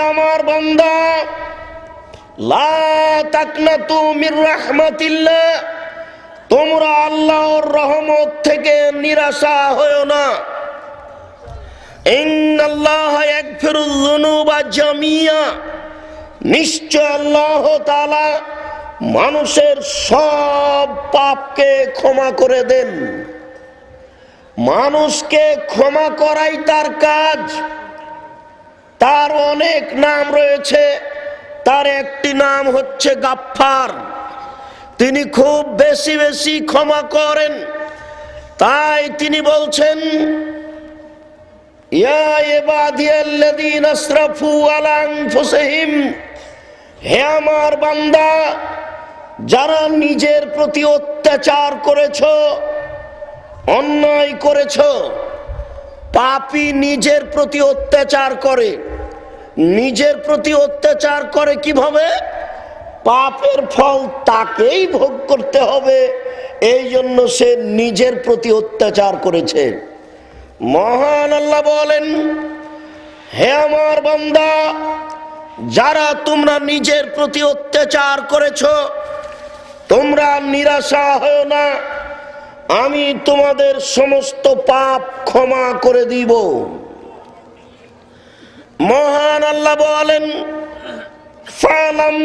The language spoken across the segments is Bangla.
আমার বান্দা তোমরা আল্লাহর রহমত থেকে নিরাশা না। নিশ্চয় আল্লাহ তাআলা মানুষের সব পাপকে ক্ষমা করে দেন। মানুষকে ক্ষমা করাই তার কাজ। তার অনেক নাম রয়েছে। তার একটি নাম হচ্ছে গাফফার। তিনি খুব বেশি বেশি ক্ষমা করেন। তাই তিনি বলছেন হে আমার বান্দা, যারা নিজের প্রতি অত্যাচার করেছ, অন্যায় করেছ পাপী নিজের প্রতি অত্যাচার করে। নিজের প্রতি অত্যাচার করে কীভাবে? পাপের ফল তাকেই ভোগ করতে হবে। এই জন্য সে নিজের প্রতি অত্যাচার করেছে। মহান আল্লাহ বলেন, হে আমার বন্দা, যারা তোমরা নিজের প্রতি অত্যাচার করেছ, তোমরা নিরাশা হয় না। আমি তোমাদের সমস্ত পাপ ক্ষমা করে দিব। মহান আল্লাহ বলেন, ফালাম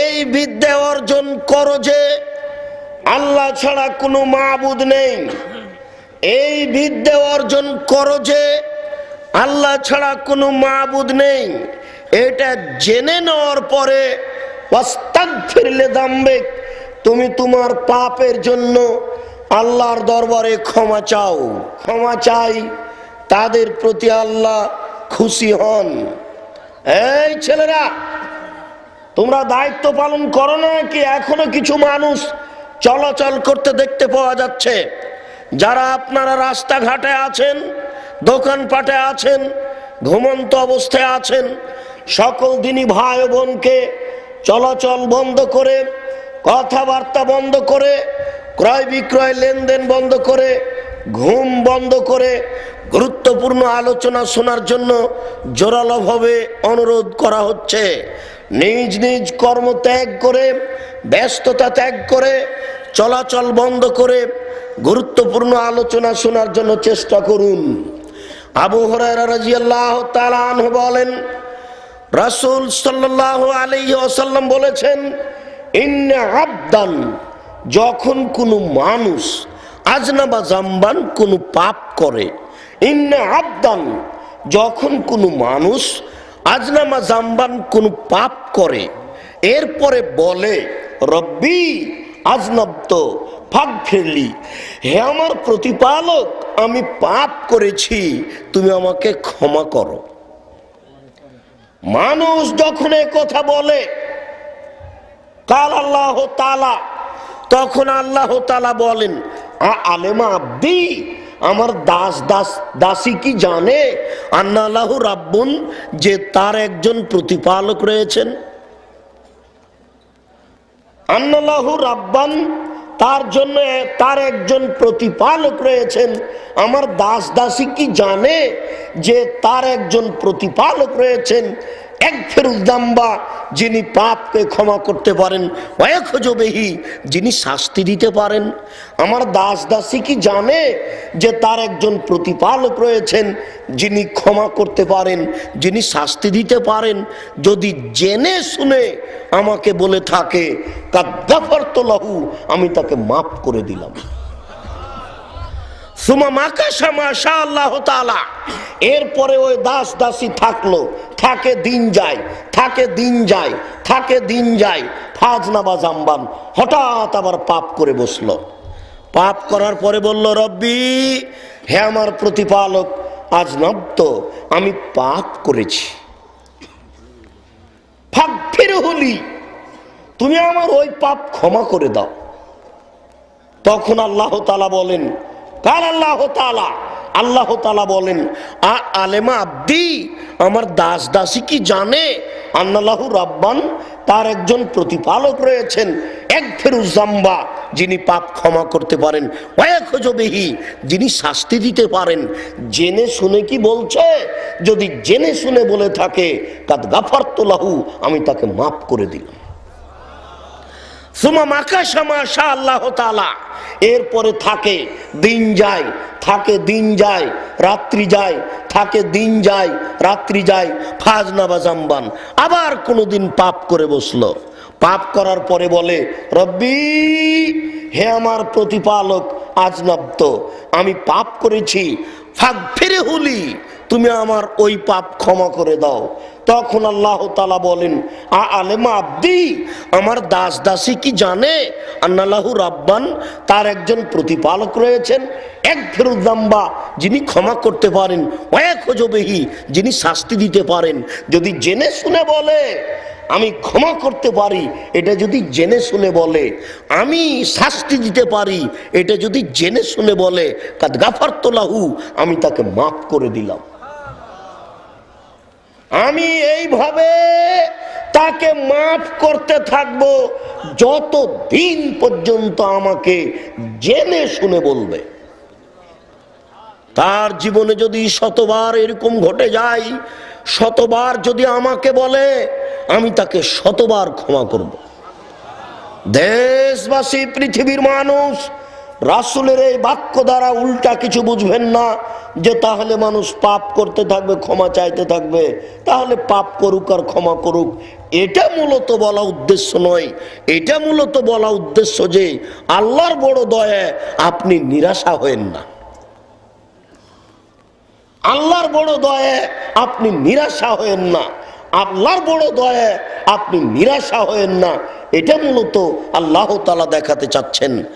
এই বিদ্যা অর্জন করো যে, আল্লাহ ছাড়া কোনো মাবুদ নেই। এই বিদ্যা অর্জন করো যে, আল্লাহ ছাড়া কোনো মাবুদ নেই। এটা জেনে নেওয়ার পরে তুমি তোমার পাপের জন্য আল্লাহর দরবারে ক্ষমা চাও। ক্ষমা চাই, তাদের প্রতি আল্লাহ খুশি হন। এই ছেলেরা, তোমরা দায়িত্ব পালন করো না কি এখনও কিছু মানুষ চলাচল করতে দেখতে পাওয়া যাচ্ছে? যারা আপনারা রাস্তাঘাটে আছেন, দোকানপাটে আছেন, ঘুমন্ত অবস্থায় আছেন, সকল দিনই ভাই বোনকে চলাচল বন্ধ করে, কথাবার্তা বন্ধ করে, ক্রয় বিক্রয় লেনদেন বন্ধ করে, ঘুম বন্ধ করে, গুরুত্বপূর্ণ আলোচনা শোনার জন্য জোরালোভাবে অনুরোধ করা হচ্ছে। নিজ নিজ কর্ম ত্যাগ করে, ব্যস্ততা ত্যাগ করে, চলাচল বন্ধ করে, গুরুত্বপূর্ণ আলোচনা শোনার জন্য চেষ্টা করুন। আবু হরাইরা রাজিয়াল্লাহ তাআলা আনহু বলেন রাসূল সাল্লাল্লাহু আলাইহি ওয়াসাল্লাম বলেছেন আবদান, যখন কোনো মানুষ আজনাবা জাম্বান কোনো পাপ করে আবদান, যখন কোনো মানুষ আজনামা জাম্বান কোনো পাপ করে, এরপরে বলে, রব্বি আজনব্ত ফাগ ফেরলি হে আমার প্রতিপালক, আমি পাপ করেছি, তুমি আমাকে ক্ষমা করো। মানুষ যখন কথা বলে কাল আল্লাহ তালা তখন আল্লাহ তালা বলেন আলেমা আব্দি, আমার দাস দাস, দাসী কি জানে? আল্লাহ রাব্বুন, যে তার একজন প্রতিপালক রয়েছেন। আন্নাল্লাহু রাব্বান তার জন্য তার একজন প্রতিপালক রয়েছেন। আমার দাস দাসী কি জানে যে তার একজন প্রতিপালক রয়েছেন? এক ফেরুদ্দাম্বা যিনি পাপকে ক্ষমা করতে পারেন এক ওয়াখজবেহি যিনি শাস্তি দিতে পারেন। আমার দাস দাসী কি জানে যে তার একজন প্রতিপালক রয়েছেন যিনি ক্ষমা করতে পারেন, যিনি শাস্তি দিতে পারেন? যদি জেনে শুনে আমাকে বলে থাকে কাদ্দাফার তো লাহু, আমি তাকে মাফ করে দিলাম। এরপরে ওই দাস দাসী থাকল। থাকে দিন যায়, থাকে দিন যায়, থাকে দিন যায়। ফাজনাবা জাম্বান, হঠাৎ আবার পাপ করে বসল। পাপ করার পরে বলল, রব্বি, হে আমার প্রতিপালক, আজ নব্দ আমি পাপ করেছি। হলি তুমি আমার ওই পাপ ক্ষমা করে দাও। তখন আল্লাহ তালা বলেন কার আল্লাহ তালা আল্লাহ তালা বলেন, আ আলেমা আব্দি, আমার দাস দাসী কি জানে? আন্নাল্লাহু রাব্বান, তার একজন প্রতিপালক রয়েছেন, এক ফেরুজাম্বা যিনি পাপ ক্ষমা করতে পারেন। ওয়াখজবেহি, যিনি শাস্তি দিতে পারেন। জেনে শুনে কি বলছে? যদি জেনে শুনে বলে থাকে, কাদ গাফারতুলাহু আমি তাকে মাফ করে দিলাম। সুমা মাকা সামা শাহ আল্লাহ তালা এরপরে থাকে দিন যায়, থাকে দিন যায়, রাত্রি যায়, থাকে দিন যায়, রাত্রি যায়, ফাজ নাবাজাম্বান আবার কোনো দিন পাপ করে বসল। পাপ করার পরে বলে, রব্বি, হে আমার প্রতিপালক আজনাব্দ আমি পাপ করেছি ফাঁক ফিরে হুলি তুমি আমার ওই পাপ ক্ষমা করে দাও। তখন আল্লাহ তালা বলেন, আ আলেমা আব্দি, আমার দাস দাসী কি জানে? আন্নাল্লাহু রাব্বান, তার একজন প্রতিপালক রয়েছেন, এক ফেরুদ্দাম্বা যিনি ক্ষমা করতে পারেন এক হজবেহি যিনি শাস্তি দিতে পারেন। যদি জেনে শুনে বলে, আমি ক্ষমা করতে পারি। এটা যদি জেনে শুনে বলে, আমি শাস্তি দিতে পারি। এটা যদি জেনে শুনে বলে, কাদ গাফার তোলাহু আমি তাকে মাফ করে দিলাম। আমি এইভাবে তাকে মাফ করতে থাকব যত দিন পর্যন্ত আমাকে জেনে শুনে বলবে। তার জীবনে যদি শতবার এরকম ঘটে যায়, শতবার যদি আমাকে বলে, আমি তাকে শতবার ক্ষমা করব। দেশবাসী, পৃথিবীর মানুষ, রাসুলের এই বাক্য দ্বারা উল্টা কিছু বুঝবেন না। যে তাহলে মানুষ পাপ করতে থাকবে, ক্ষমা চাইতে থাকবে, তাহলে পাপ করুক আর ক্ষমা করুক। এটা মূলত বলা উদ্দেশ্য নয়। এটা মূলত বলা উদ্দেশ্য যে আল্লাহর বড় দয়া, আপনি নিরাশা হয়েন না। আল্লাহর বড় দয়া, আপনি নিরাশা হয়েন না। আল্লাহর বড় দয়া, আপনি নিরাশা হয়েন না। এটা মূলত আল্লাহ তালা দেখাতে চাচ্ছেন।